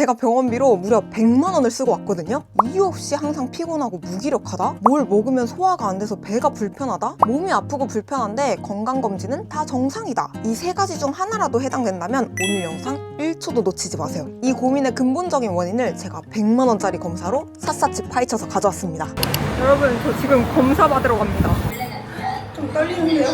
제가 병원비로 무려 100만 원을 쓰고 왔거든요. 이유 없이 항상 피곤하고 무기력하다? 뭘 먹으면 소화가 안 돼서 배가 불편하다? 몸이 아프고 불편한데 건강검진은 다 정상이다. 이 세 가지 중 하나라도 해당된다면 오늘 영상 1초도 놓치지 마세요. 이 고민의 근본적인 원인을 제가 100만 원짜리 검사로 샅샅이 파헤쳐서 가져왔습니다. 여러분, 저 지금 검사 받으러 갑니다. 좀 떨리는데요?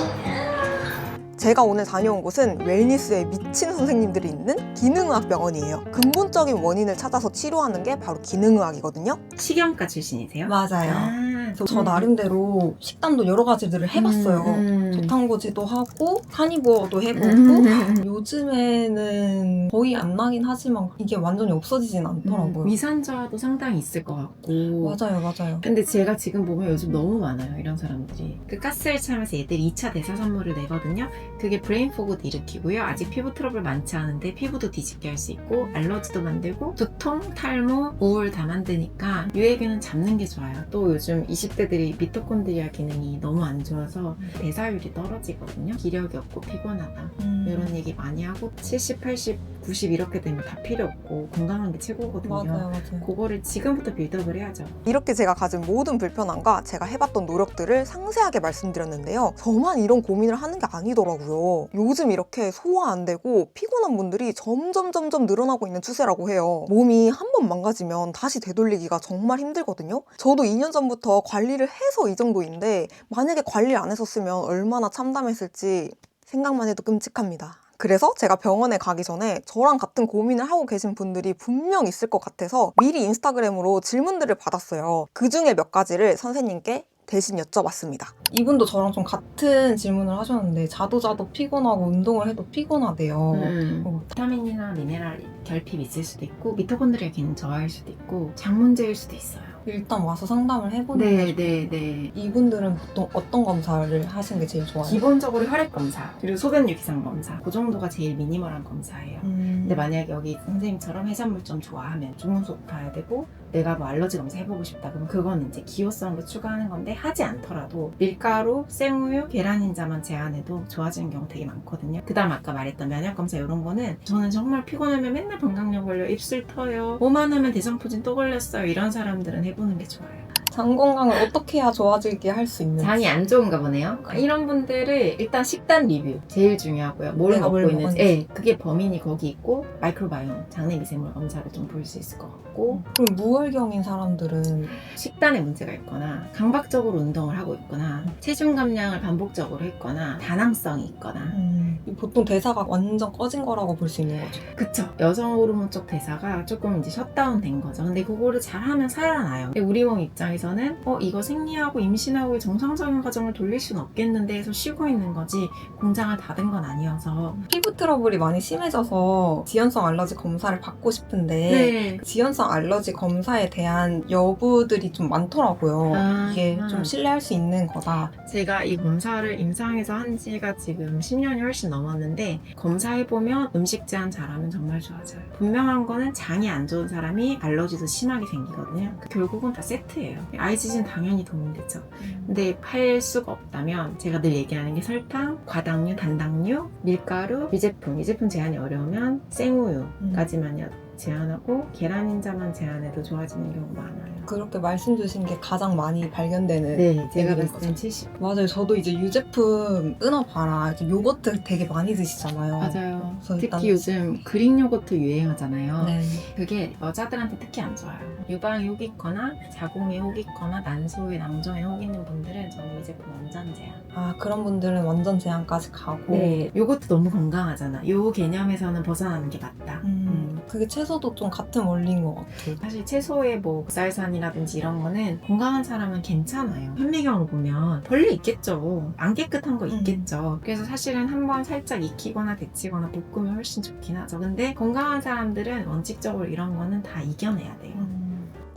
제가 오늘 다녀온 곳은 웰니스에 미친 선생님들이 있는 기능의학 병원이에요. 근본적인 원인을 찾아서 치료하는 게 바로 기능의학이거든요. 식용과 출신이세요? 맞아요. 아, 저, 저 나름대로 식단도 여러 가지들을 해봤어요. 음, 음. 저탄고지도 하고 카니버도 해보고 음. 요즘에는 거의 안 나긴 하지만 이게 완전히 없어지진 않더라고요. 음, 위산저하도 상당히 있을 것 같고. 맞아요, 맞아요. 근데 제가 지금 보면 요즘 너무 많아요 이런 사람들이 그 가스를 참아서 얘들이 2차 대사 선물을 내거든요 그게 브레인 포그도 일으키고요 아직 피부 트러블 많지 않은데 피부도 뒤집게 할 수 있고 알러지도 만들고 두통, 탈모, 우울 다 만드니까 유해균은 잡는 게 좋아요 또 요즘 20 대들이 미토콘드리아 기능이 너무 안 좋아서 대사율이 떨어지거든요 기력이 없고 피곤하다 음. 이런 얘기 많이 하고 70, 80, 90 이렇게 되면 다 필요 없고 건강한 게 최고거든요 맞아요, 맞아요. 그거를 지금부터 빌드업을 해야죠 이렇게 제가 가진 모든 불편함과 제가 해봤던 노력들을 상세하게 말씀드렸는데요. 저만 이런 고민을 하는 게 아니더라고요. 요즘 이렇게 소화 안 되고 피곤한 분들이 점점 점점 늘어나고 있는 추세라고 해요. 몸이 한 번 망가지면 다시 되돌리기가 정말 힘들거든요. 저도 2년 전부터 관리를 해서 이 정도인데 만약에 관리 안 했었으면 얼마나 참담했을지 생각만 해도 끔찍합니다. 그래서 제가 병원에 가기 전에 저랑 같은 고민을 하고 계신 분들이 분명 있을 것 같아서 미리 인스타그램으로 질문들을 받았어요. 그 중에 몇 가지를 선생님께 대신 여쭤봤습니다. 이분도 저랑 좀 같은 질문을 하셨는데 자도 자도 피곤하고 운동을 해도 피곤하대요. 음. 어. 비타민이나 미네랄 결핍이 있을 수도 있고 미토콘드리아 기능 저하일 수도 있고 장 문제일 수도 있어요. 일단 와서 상담을 해보는 게 네, 네, 네. 이분들은 보통 어떤 검사를 하시는 게 제일 좋아요? 기본적으로 혈액 검사 그리고 소변 유기상 검사 그 정도가 제일 미니멀한 검사예요. 음. 근데 만약에 여기 선생님처럼 해산물 좀 좋아하면 중금속 봐야 되고 내가 뭐 알러지 검사 해보고 싶다 그럼 그건 이제 기호성으로 추가하는 건데 하지 않더라도 밀가루, 생우유, 계란 흰자만 제한해도 좋아지는 경우 되게 많거든요. 그다음 아까 말했던 면역 검사 이런 거는 저는 정말 피곤하면 맨날 방광염 걸려 입술 터요. 오만하면 대장포진 또 걸렸어요. 이런 사람들은 해보는 게 좋아요. 장 건강을 어떻게 해야 좋아지게 할 수 있는지 장이 안 좋은가 보네요. 이런 분들을 일단 식단 리뷰 제일 중요하고요. 뭘 내가 먹고 뭘 있는지. 먹었는지. 예, 그게 범인이 거기 있고 마이크로바이옴 장내 미생물 검사를 좀 볼 수 있을 것 같고 그럼 무월경인 사람들은 식단에 문제가 있거나 강박적으로 운동을 하고 있거나 체중 감량을 반복적으로 했거나 다낭성이 있거나 음, 보통 대사가 완전 꺼진 거라고 볼 수 있는 거죠. 그쵸 여성 호르몬 쪽 대사가 조금 이제 셧다운 된 거죠 근데 그거를 잘하면 살아나요 근데 우리 몸 입장에서 는 어 이거 생리하고 임신하고 정상적인 과정을 돌릴 수는 없겠는데 해서 쉬고 있는 거지 공장을 닫은 건 아니어서 피부 트러블이 많이 심해져서 지연성 알러지 검사를 받고 싶은데 네. 지연성 알러지 검사에 대한 여부들이 좀 많더라고요. 아, 이게 아. 좀 신뢰할 수 있는 거다. 제가 이 검사를 임상에서 한 지가 지금 10년이 훨씬 넘었는데 검사해 보면 음식 제한 잘하면 정말 좋아져요. 분명한 거는 장이 안 좋은 사람이 알러지도 심하게 생기거든요. 결국은 다 세트예요. IgG는 당연히 도움되죠. 근데 할 수가 없다면 제가 늘 얘기하는 게 설탕, 과당류, 단당류, 밀가루, 유제품, 유제품 제한이 어려우면 생우유까지만 제한하고 계란 흰자만 제한해도 좋아지는 경우가 많아요. 그렇게 말씀 주신 게 가장 많이 발견되는 네, 제가 봤을 땐 70. 맞아요. 저도 이제 유제품 끊어봐라. 이제 요거트 되게 많이 드시잖아요. 맞아요. 그래서 일단- 특히 요즘 그릭 요거트 유행하잖아요. 네. 그게 여자들한테 특히 안 좋아요. 유방이 혹 있거나 자궁이 혹 있거나 난소에 낭종에 혹 있는 분들은 저는 이 제품 완전 제한. 아 그런 분들은 완전 제한까지 가고. 네, 요거트 너무 건강하잖아. 요 개념에서는 벗어나는 게 맞다. 음, 그게 채소도 좀 같은 원리인 것 같아요. 사실 채소의 뭐 국살산이라든지 이런 거는 건강한 사람은 괜찮아요. 현미경을 보면 벌레 있겠죠. 안 깨끗한 거 음. 있겠죠. 그래서 사실은 한번 살짝 익히거나 데치거나 볶으면 훨씬 좋긴 하죠. 근데 건강한 사람들은 원칙적으로 이런 거는 다 이겨내야 돼요.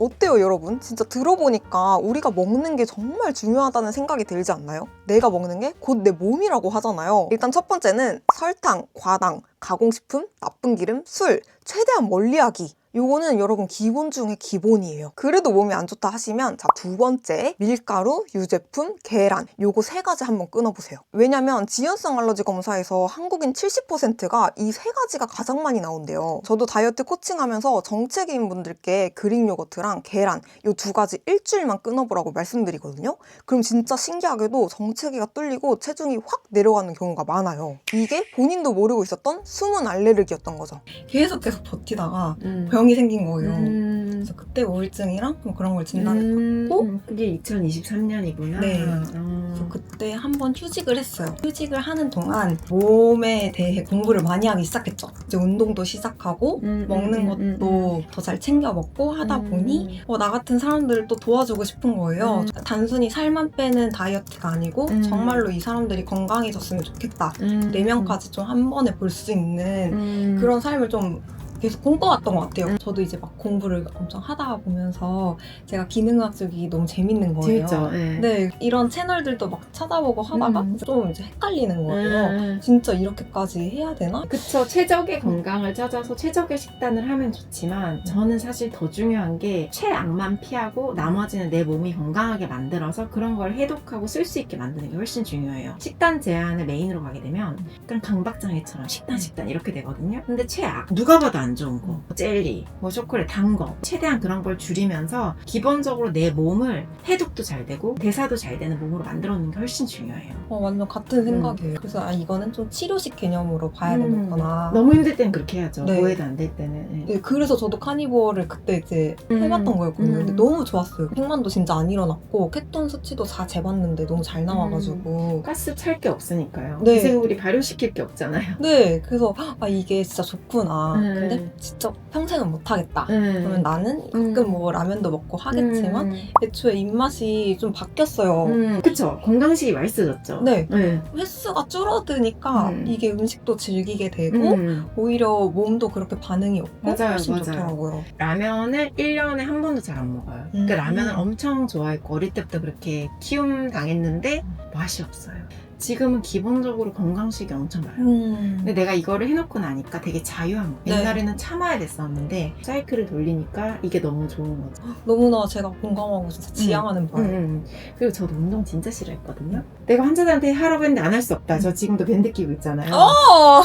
어때요, 여러분? 진짜 들어보니까 우리가 먹는 게 정말 중요하다는 생각이 들지 않나요? 내가 먹는 게 곧 내 몸이라고 하잖아요. 일단 첫 번째는 설탕, 과당, 가공식품, 나쁜 기름, 술, 최대한 멀리하기. 요거는 여러분 기본 중에 기본이에요. 그래도 몸이 안 좋다 하시면 자 두 번째 밀가루, 유제품, 계란 요거 세 가지 한번 끊어보세요. 왜냐면 지연성 알러지 검사에서 한국인 70%가 이 세 가지가 가장 많이 나온대요. 저도 다이어트 코칭하면서 정체기인 분들께 그릭 요거트랑 계란 요 두 가지 일주일만 끊어보라고 말씀드리거든요. 그럼 진짜 신기하게도 정체기가 뚫리고 체중이 확 내려가는 경우가 많아요. 이게 본인도 모르고 있었던 숨은 알레르기였던 거죠. 계속 계속 버티다가 음. 병이 생긴 거예요. 음. 그래서 그때 우울증이랑 좀 그런 걸 진단했고 음. 그게 2023년이구나. 네. 그래서 그때 한 번 휴직을 했어요. 휴직을 하는 동안 몸에 대해 공부를 많이 하기 시작했죠. 이제 운동도 시작하고 음, 먹는 음, 음, 것도 더잘 챙겨 먹고 하다 음. 보니 어, 나 같은 사람들을 또 도와주고 싶은 거예요. 음. 단순히 살만 빼는 다이어트가 아니고 음. 정말로 이 사람들이 건강해졌으면 좋겠다. 음. 내면까지 좀 한 번에 볼 수 있는 음. 그런 삶을 좀 계속 꿈꿔왔던 것 같아요. 저도 이제 막 공부를 엄청 하다 보면서 제가 기능학 쪽이 너무 재밌는 거예요. 재밌죠. 네. 네, 이런 채널들도 막 찾아보고 하다가 음. 좀 이제 헷갈리는 거예요. 음. 진짜 이렇게까지 해야 되나? 그쵸. 최적의 건강을 찾아서 최적의 식단을 하면 좋지만 저는 사실 더 중요한 게 최악만 피하고 나머지는 내 몸이 건강하게 만들어서 그런 걸 해독하고 쓸 수 있게 만드는 게 훨씬 중요해요. 식단 제한을 메인으로 가게 되면 약간 강박장애처럼 식단 식단 이렇게 되거든요. 근데 최악. 누가 봐도 안 좋은 거. 뭐 젤리, 뭐 초콜릿, 단 거. 최대한 그런 걸 줄이면서 기본적으로 내 몸을 해독도 잘 되고 대사도 잘 되는 몸으로 만들어 놓는 게 훨씬 중요해요. 어, 완전 같은 생각이에요. 그래서 아, 이거는 좀 치료식 개념으로 봐야 음. 되겠구나. 너무 힘들 때는 그렇게 해야죠. 네. 오해도 안 될 때는. 네. 네, 그래서 저도 카니버를 그때 이제 음. 해봤던 거였거든요. 근데 음. 너무 좋았어요. 팩만도 진짜 안 일어났고 케톤 수치도 다 재봤는데 너무 잘 나와가지고. 가스 찰 게 없으니까요. 네. 미생물이 발효시킬 게 없잖아요. 네, 그래서 아 이게 진짜 좋구나. 음. 근데 진짜 평생은 못 하겠다. 음. 그러면 나는 음. 가끔 뭐 라면도 먹고 하겠지만 애초에 입맛이 좀 바뀌었어요. 음. 그쵸. 건강식이 맛있어졌죠. 네, 네. 횟수가 줄어드니까 음. 이게 음식도 즐기게 되고 음. 오히려 몸도 그렇게 반응이 없고 맞아요, 훨씬 맞아요. 좋더라고요. 라면을 1년에 한 번도 잘 안 먹어요. 그러니까 음. 라면을 엄청 좋아했고 어릴 때부터 그렇게 키움 당했는데 맛이 없어요. 지금은 기본적으로 건강식이 엄청 많아요. 음. 근데 내가 이거를 해놓고 나니까 되게 자유한 거. 네. 옛날에는 참아야 됐었는데 사이클을 돌리니까 이게 너무 좋은 거죠. 너무나 제가 공감하고 진짜 지향하는 바예요. 음. 그리고 저도 운동 진짜 싫어했거든요. 내가 환자들한테 하라고 했는데 안 할 수 없다. 저 지금도 밴드 끼고 있잖아요. 어!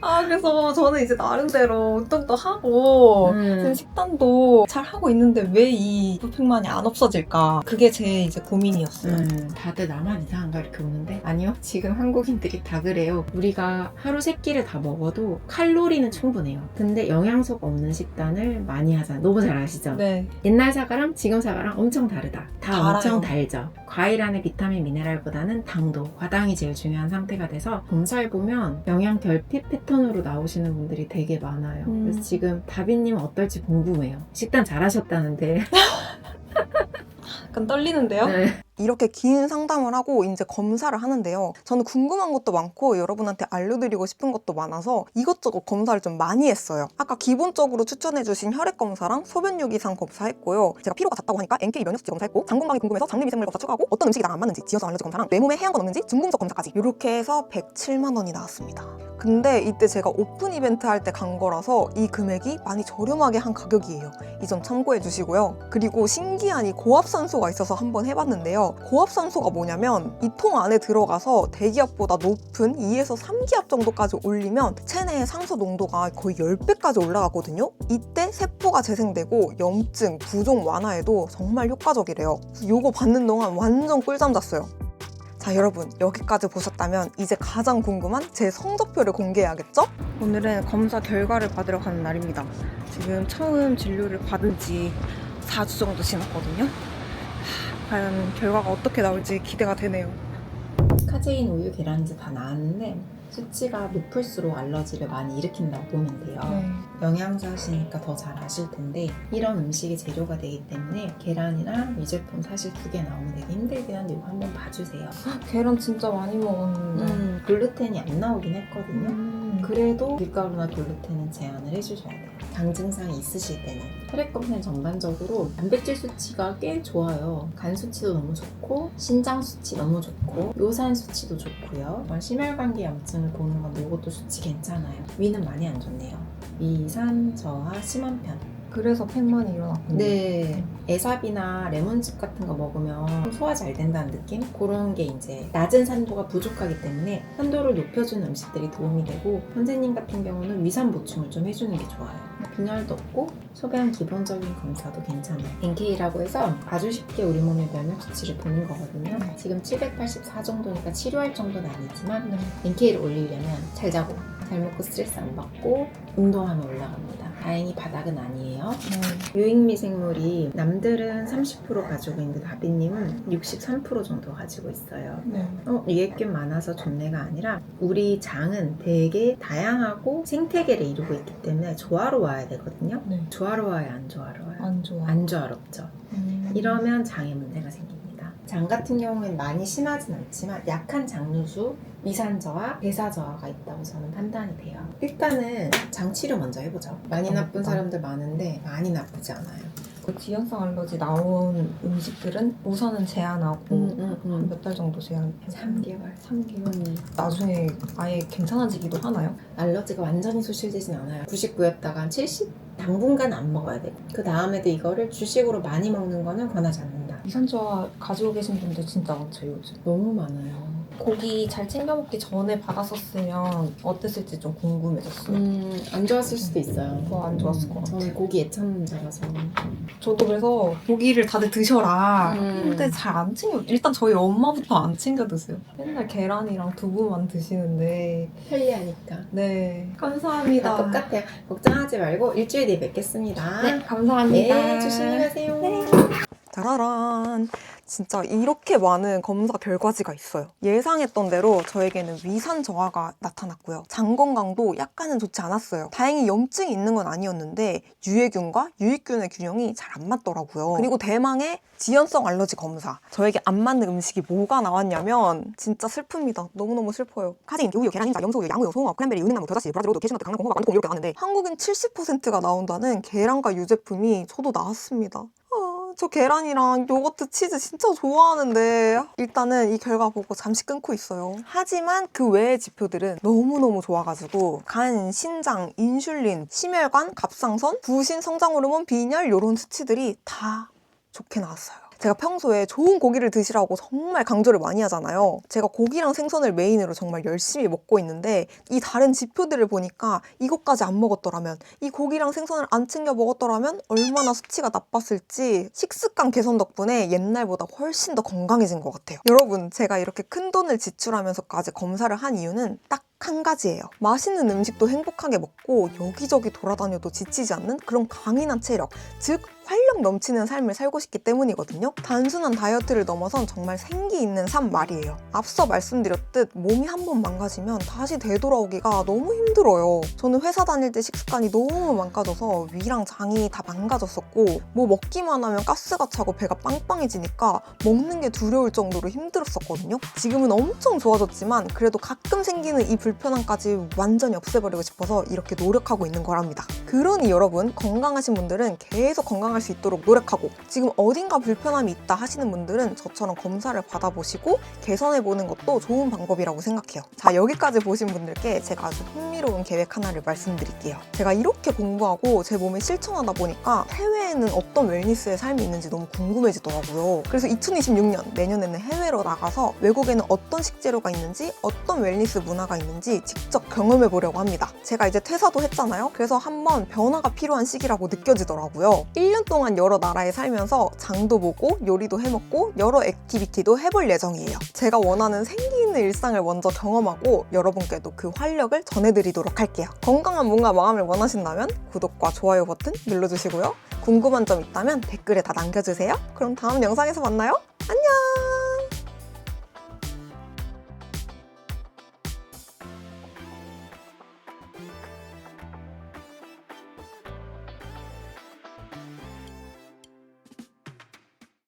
아 그래서 저는 이제 나름대로 운동도 하고 음. 지금 식단도 잘 하고 있는데 왜이 부팩만이 안 없어질까? 그게 제 이제 고민이었어요. 음, 다들 나만 이상한가 이렇게 오는데 아니요 지금 한국인들이 다 그래요 우리가 하루 세 끼를 다 먹어도 칼로리는 충분해요 근데 영양소가 없는 식단을 많이 하잖아요 너무 잘 아시죠? 네. 옛날 사과랑 지금 사과랑 엄청 다르다 다 달아요. 엄청 달죠 과일 안에 비타민 미네랄보다는 당도 과당이 제일 중요한 상태가 돼서 검사해 보면 영양 결핍 패턴 으로 나오시는 분들이 되게 많아요 음. 그래서 지금 다비님은 어떨지 궁금해요 식단 잘하셨다는데 약간 떨리는데요? 네. 이렇게 긴 상담을 하고 이제 검사를 하는데요. 저는 궁금한 것도 많고 여러분한테 알려드리고 싶은 것도 많아서 이것저것 검사를 좀 많이 했어요. 아까 기본적으로 추천해주신 혈액 검사랑 소변 유기상 검사했고요. 제가 피로가 잦다고 하니까 NK 면역 수치 검사했고 장 건강이 궁금해서 장내 미생물 검사 추가하고 어떤 음식이 나랑 안 맞는지 지어서 알러지 검사랑 내 몸에 해한 건 없는지 중금속 검사까지 이렇게 해서 107만 원이 나왔습니다. 근데 이때 제가 오픈 이벤트 할 때 간 거라서 이 금액이 많이 저렴하게 한 가격이에요. 이 점 참고해 주시고요. 그리고 신기한 이 고압산소가 있어서 한번 해봤는데요. 고압산소가 뭐냐면 이 통 안에 들어가서 대기압보다 높은 2에서 3기압 정도까지 올리면 체내의 산소 농도가 거의 10배까지 올라가거든요. 이때 세포가 재생되고 염증, 부종 완화에도 정말 효과적이래요. 요거 받는 동안 완전 꿀잠 잤어요. 자 여러분 여기까지 보셨다면 이제 가장 궁금한 제 성적표를 공개해야겠죠? 오늘은 검사 결과를 받으러 가는 날입니다. 지금 처음 진료를 받은 지 4주 정도 지났거든요. 하, 과연 결과가 어떻게 나올지 기대가 되네요. 카제인 우유 계란제 다 나왔는데 수치가 높을수록 알러지를 많이 일으킨다고 보면 돼요. 네. 영양사 하시니까 더 잘 아실 텐데 이런 음식이 재료가 되기 때문에 계란이랑 유제품 사실 두 개 나오면 되게 힘들긴 한데 이거 한번 봐주세요. 계란 진짜 많이 먹었는데. 음, 글루텐이 안 나오긴 했거든요. 음. 그래도 밀가루나 글루텐은 제한을 해주셔야 돼요. 당 증상이 있으실 때는. 혈액 검사는 전반적으로 단백질 수치가 꽤 좋아요. 간 수치도 너무 좋고, 신장 수치 너무 좋고, 요산 수치도 좋고요. 심혈관계 염증을 보는 건데 이것도 수치 괜찮아요. 위는 많이 안 좋네요. 위산 저하 심한 편. 그래서 팽만이 일어났군요. 네. 에삽이나 레몬즙 같은 거 먹으면 소화 잘 된다는 느낌? 그런 게 이제 낮은 산도가 부족하기 때문에 산도를 높여주는 음식들이 도움이 되고 선생님 같은 경우는 위산 보충을 좀 해주는 게 좋아요. 빈혈도 없고 소변 기본적인 검사도 괜찮아요. NK라고 해서 아주 쉽게 우리 몸의 면역 수치를 보는 거거든요. 지금 784 정도니까 치료할 정도는 아니지만 네. NK를 올리려면 잘 자고 잘 먹고 스트레스 안 받고 운동하면 올라갑니다. 다행히 바닥은 아니에요. 네. 유익미생물이 남들은 30% 가지고 있는데 다비님은 63% 정도 가지고 있어요. 네. 어, 유해균 많아서 좋네가 아니라 우리 장은 되게 다양하고 생태계를 이루고 있기 때문에 조화로워야 되거든요. 네. 조화로워야 안 조화로워요? 안 좋아. 안 조화롭죠. 음. 이러면 장에 문제가 생깁니다. 장 같은 경우엔 많이 심하진 않지만 약한 장누수, 위산 저하, 대사 저하가 있다고 저는 판단이 돼요. 일단은 장 치료 먼저 해보죠. 많이 나쁜 맞다. 사람들 많은데 많이 나쁘지 않아요. 그 지연성 알러지 나온 음식들은 우선은 제한하고 한몇달 정도 제한. 3개월. 3개월. 나중에 아예 괜찮아지기도 하나요? 알러지가 완전히 소실되진 않아요. 99였다가 한 70? 당분간 안 먹어야 되고 그 다음에도 이거를 주식으로 많이 먹는 거는 권하지 않는다. 위산저하 가지고 계신 분들 진짜 많죠 요즘. 너무 많아요. 고기 잘 챙겨 먹기 전에 받았었으면 어땠을지 좀 궁금해졌어요. 음, 안 좋았을 수도 있어요. 더 안 좋았을 것 같아요. 저는 고기 애청자라서. 저도 그래서 고기를 다들 드셔라. 음. 근데 잘 안 챙겨. 일단 저희 엄마부터 안 챙겨 드세요. 맨날 계란이랑 두부만 드시는데. 편리하니까. 네. 다 감사합니다. 똑같아요. 걱정하지 말고 일주일 뒤에 뵙겠습니다. 네, 감사합니다. 네, 조심히 가세요. 짜라란. 진짜 이렇게 많은 검사 결과지가 있어요. 예상했던 대로 저에게는 위산 저하가 나타났고요. 장 건강도 약간은 좋지 않았어요. 다행히 염증이 있는 건 아니었는데 유해균과 유익균의 균형이 잘 안 맞더라고요. 그리고 대망의 지연성 알러지 검사. 저에게 안 맞는 음식이 뭐가 나왔냐면 진짜 슬픕니다. 너무너무 슬퍼요. 카제인, 우유, 계란, 흰자, 염소우유, 양우유, 송어, 크랜베리, 은행나무, 겨자씨, 브라질 로드, 캐슈너트, 강낭콩, 호박, 완두콩 이렇게 나왔는데 한국인 70%가 나온다는 계란과 유제품이 저도 나왔습니다. 아, 저 계란이랑 요거트 치즈 진짜 좋아하는데 일단은 이 결과 보고 잠시 끊고 있어요. 하지만 그 외의 지표들은 너무너무 좋아가지고 간, 신장, 인슐린, 심혈관, 갑상선, 부신, 성장 호르몬, 빈혈 이런 수치들이 다 좋게 나왔어요. 제가 평소에 좋은 고기를 드시라고 정말 강조를 많이 하잖아요. 제가 고기랑 생선을 메인으로 정말 열심히 먹고 있는데 이 다른 지표들을 보니까 이것까지 안 먹었더라면 이 고기랑 생선을 안 챙겨 먹었더라면 얼마나 수치가 나빴을지 식습관 개선 덕분에 옛날보다 훨씬 더 건강해진 것 같아요. 여러분 제가 이렇게 큰 돈을 지출하면서까지 검사를 한 이유는 딱 한 가지예요. 맛있는 음식도 행복하게 먹고 여기저기 돌아다녀도 지치지 않는 그런 강인한 체력, 즉 활력 넘치는 삶을 살고 싶기 때문이거든요. 단순한 다이어트를 넘어선 정말 생기 있는 삶 말이에요. 앞서 말씀드렸듯 몸이 한 번 망가지면 다시 되돌아오기가 너무 힘들어요. 저는 회사 다닐 때 식습관이 너무 망가져서 위랑 장이 다 망가졌었고 뭐 먹기만 하면 가스가 차고 배가 빵빵해지니까 먹는 게 두려울 정도로 힘들었었거든요. 지금은 엄청 좋아졌지만 그래도 가끔 생기는 이 불 편함까지 완전히 없애버리고 싶어서 이렇게 노력하고 있는 거랍니다. 그러니 여러분 건강하신 분들은 계속 건강할 수 있도록 노력하고 지금 어딘가 불편함이 있다 하시는 분들은 저처럼 검사를 받아보시고 개선해보는 것도 좋은 방법이라고 생각해요. 자 여기까지 보신 분들께 제가 아주 흥미로운 계획 하나를 말씀드릴게요. 제가 이렇게 공부하고 제 몸에 실천하다 보니까 해외에는 어떤 웰니스의 삶이 있는지 너무 궁금해지더라고요. 그래서 2026년 내년에는 해외로 나가서 외국에는 어떤 식재료가 있는지 어떤 웰니스 문화가 있는지 직접 경험해 보려고 합니다. 제가 이제 퇴사도 했잖아요. 그래서 한번 변화가 필요한 시기라고 느껴지더라고요. 1년 동안 여러 나라에 살면서 장도 보고 요리도 해먹고 여러 액티비티도 해볼 예정이에요. 제가 원하는 생기 있는 일상을 먼저 경험하고 여러분께도 그 활력을 전해드리도록 할게요. 건강한 몸과 마음을 원하신다면 구독과 좋아요 버튼 눌러주시고요. 궁금한 점 있다면 댓글에 다 남겨주세요. 그럼 다음 영상에서 만나요. 안녕!